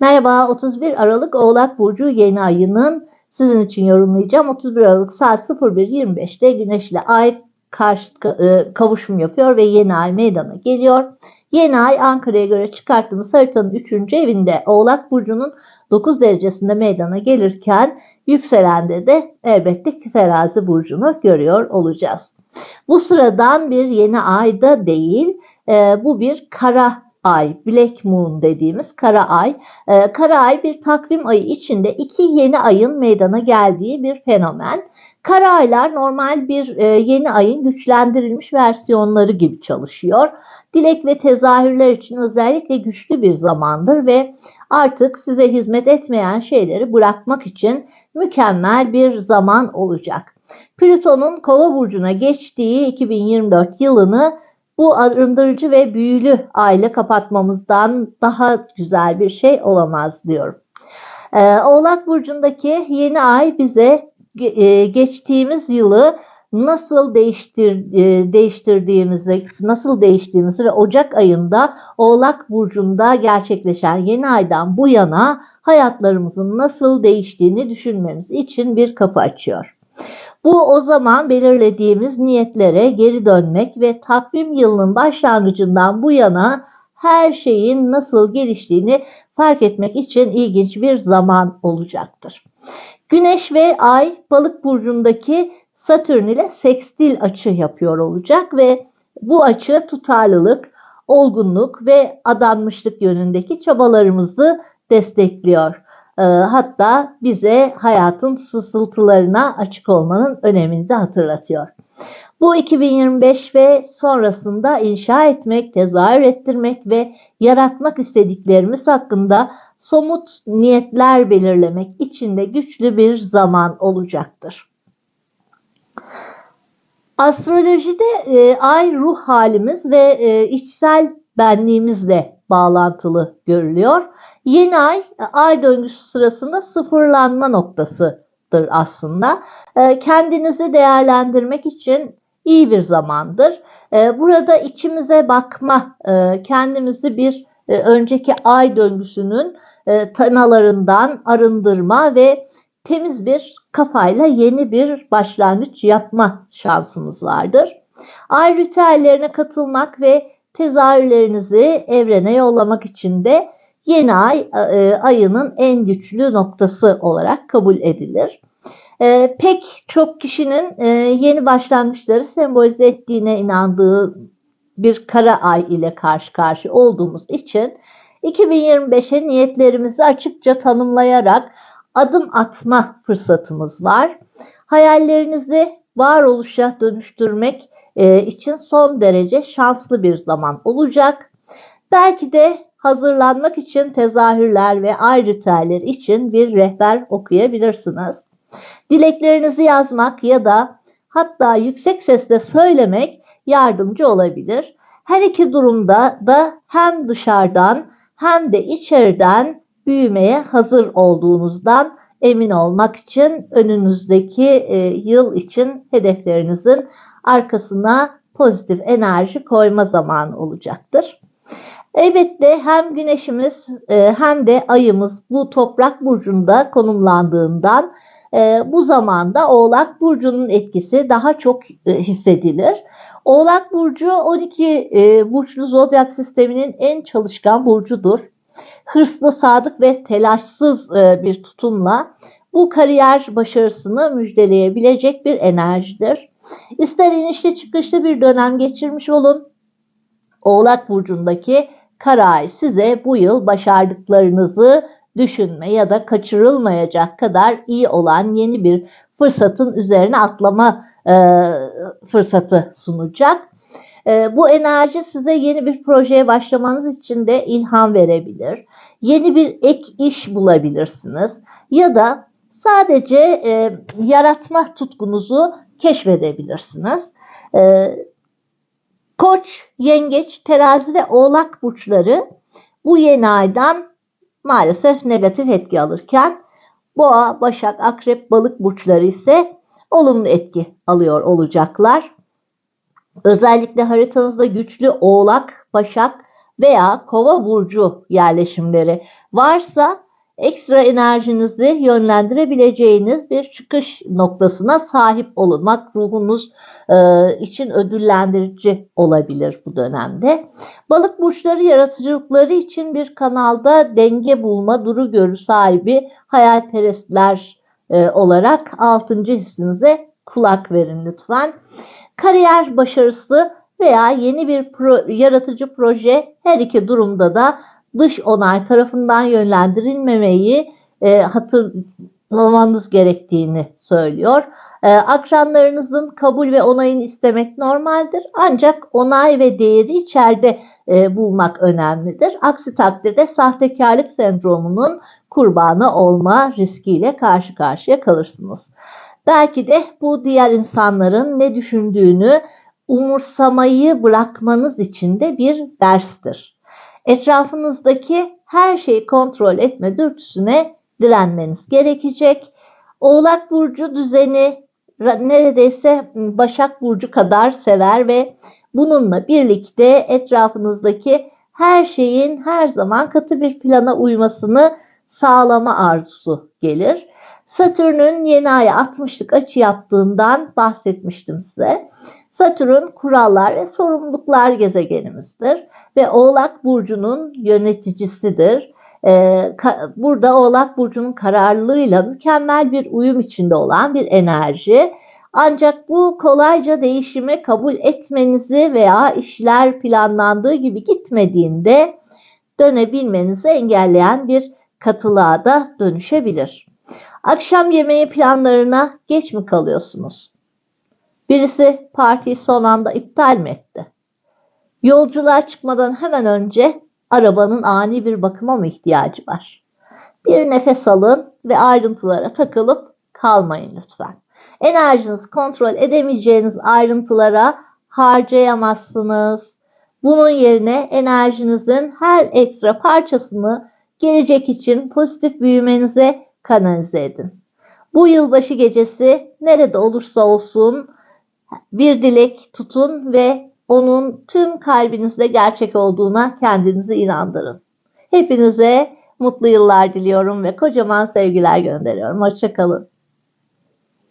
Merhaba 31 Aralık Oğlak Burcu yeni ayının sizin için yorumlayacağım. 31 Aralık saat 01.25'te Güneş ile Ay karşı e, kavuşum yapıyor ve yeni ay meydana geliyor. Yeni ay Ankara'ya göre çıkarttığımız haritanın 3. evinde Oğlak Burcu'nun 9 derecesinde meydana gelirken yükselende de elbette ki terazi burcunu görüyor olacağız. Bu sıradan bir yeni ayda değil, e, bu bir kara ay, Black Moon dediğimiz kara ay. Ee, kara ay bir takvim ayı içinde iki yeni ayın meydana geldiği bir fenomen. Kara aylar normal bir e, yeni ayın güçlendirilmiş versiyonları gibi çalışıyor. Dilek ve tezahürler için özellikle güçlü bir zamandır ve artık size hizmet etmeyen şeyleri bırakmak için mükemmel bir zaman olacak. Plüton'un Kova burcuna geçtiği 2024 yılını bu arındırıcı ve büyülü aile kapatmamızdan daha güzel bir şey olamaz diyorum. Ee, Oğlak Burcu'ndaki yeni ay bize e, geçtiğimiz yılı nasıl değiştir, e, değiştirdiğimizi, nasıl değiştiğimizi ve Ocak ayında Oğlak Burcu'nda gerçekleşen yeni aydan bu yana hayatlarımızın nasıl değiştiğini düşünmemiz için bir kapı açıyor. Bu o zaman belirlediğimiz niyetlere geri dönmek ve takvim yılının başlangıcından bu yana her şeyin nasıl geliştiğini fark etmek için ilginç bir zaman olacaktır. Güneş ve Ay balık burcundaki Satürn ile sekstil açı yapıyor olacak ve bu açı tutarlılık, olgunluk ve adanmışlık yönündeki çabalarımızı destekliyor. Ee, hatta bize hayatın sısıltılarına açık olmanın önemini de hatırlatıyor. Bu 2025 ve sonrasında inşa etmek, tezahür ettirmek ve yaratmak istediklerimiz hakkında somut niyetler belirlemek için de güçlü bir zaman olacaktır. Astrolojide e, ay ruh halimiz ve e, içsel benliğimizle bağlantılı görülüyor. Yeni ay ay döngüsü sırasında sıfırlanma noktasıdır aslında. Ee, kendinizi değerlendirmek için iyi bir zamandır. Ee, burada içimize bakma, e, kendimizi bir e, önceki ay döngüsünün e, temalarından arındırma ve temiz bir kafayla yeni bir başlangıç yapma şansımız vardır. Ay ritüellerine katılmak ve tezahürlerinizi evrene yollamak için de yeni ay e, ayının en güçlü noktası olarak kabul edilir. E, pek çok kişinin e, yeni başlangıçları sembolize ettiğine inandığı bir kara ay ile karşı karşı olduğumuz için 2025'e niyetlerimizi açıkça tanımlayarak adım atma fırsatımız var. Hayallerinizi varoluşa dönüştürmek için son derece şanslı bir zaman olacak. Belki de hazırlanmak için tezahürler ve ay için bir rehber okuyabilirsiniz. Dileklerinizi yazmak ya da hatta yüksek sesle söylemek yardımcı olabilir. Her iki durumda da hem dışarıdan hem de içeriden büyümeye hazır olduğunuzdan emin olmak için önünüzdeki e, yıl için hedeflerinizin arkasına pozitif enerji koyma zamanı olacaktır. Elbette hem güneşimiz e, hem de ayımız bu toprak burcunda konumlandığından e, bu zamanda Oğlak Burcu'nun etkisi daha çok e, hissedilir. Oğlak Burcu 12 burçlu zodyak sisteminin en çalışkan burcudur. Hırslı, sadık ve telaşsız bir tutumla bu kariyer başarısını müjdeleyebilecek bir enerjidir. İster inişli çıkışlı bir dönem geçirmiş olun, Oğlak Burcu'ndaki Karay size bu yıl başardıklarınızı düşünme ya da kaçırılmayacak kadar iyi olan yeni bir fırsatın üzerine atlama e, fırsatı sunacak. E, bu enerji size yeni bir projeye başlamanız için de ilham verebilir. Yeni bir ek iş bulabilirsiniz ya da sadece e, yaratma tutkunuzu keşfedebilirsiniz. E, Koç, yengeç, terazi ve oğlak burçları bu yeni aydan maalesef negatif etki alırken boğa, başak, akrep, balık burçları ise olumlu etki alıyor olacaklar. Özellikle haritanızda güçlü oğlak, başak veya kova burcu yerleşimleri varsa ekstra enerjinizi yönlendirebileceğiniz bir çıkış noktasına sahip olmak ruhunuz e, için ödüllendirici olabilir bu dönemde. Balık burçları yaratıcılıkları için bir kanalda denge bulma duru görü sahibi hayalperestler e, olarak 6. hissinize kulak verin lütfen. Kariyer başarısı veya yeni bir pro, yaratıcı proje her iki durumda da dış onay tarafından yönlendirilmemeyi e, hatırlamanız gerektiğini söylüyor. E, akranlarınızın kabul ve onayını istemek normaldir. Ancak onay ve değeri içeride e, bulmak önemlidir. Aksi takdirde sahtekarlık sendromunun kurbanı olma riskiyle karşı karşıya kalırsınız. Belki de bu diğer insanların ne düşündüğünü umursamayı bırakmanız için de bir derstir. Etrafınızdaki her şeyi kontrol etme dürtüsüne direnmeniz gerekecek. Oğlak burcu düzeni neredeyse Başak burcu kadar sever ve bununla birlikte etrafınızdaki her şeyin her zaman katı bir plana uymasını sağlama arzusu gelir. Satürn'ün yeni aya 60'lık açı yaptığından bahsetmiştim size. Satürn kurallar ve sorumluluklar gezegenimizdir ve Oğlak Burcu'nun yöneticisidir. Ee, burada Oğlak Burcu'nun kararlılığıyla mükemmel bir uyum içinde olan bir enerji. Ancak bu kolayca değişimi kabul etmenizi veya işler planlandığı gibi gitmediğinde dönebilmenizi engelleyen bir katılığa da dönüşebilir. Akşam yemeği planlarına geç mi kalıyorsunuz? Birisi partiyi son anda iptal mi etti? Yolculuğa çıkmadan hemen önce arabanın ani bir bakıma mı ihtiyacı var? Bir nefes alın ve ayrıntılara takılıp kalmayın lütfen. Enerjinizi kontrol edemeyeceğiniz ayrıntılara harcayamazsınız. Bunun yerine enerjinizin her ekstra parçasını gelecek için pozitif büyümenize kanalize edin. Bu yılbaşı gecesi nerede olursa olsun bir dilek tutun ve onun tüm kalbinizde gerçek olduğuna kendinizi inandırın. Hepinize mutlu yıllar diliyorum ve kocaman sevgiler gönderiyorum. Hoşçakalın.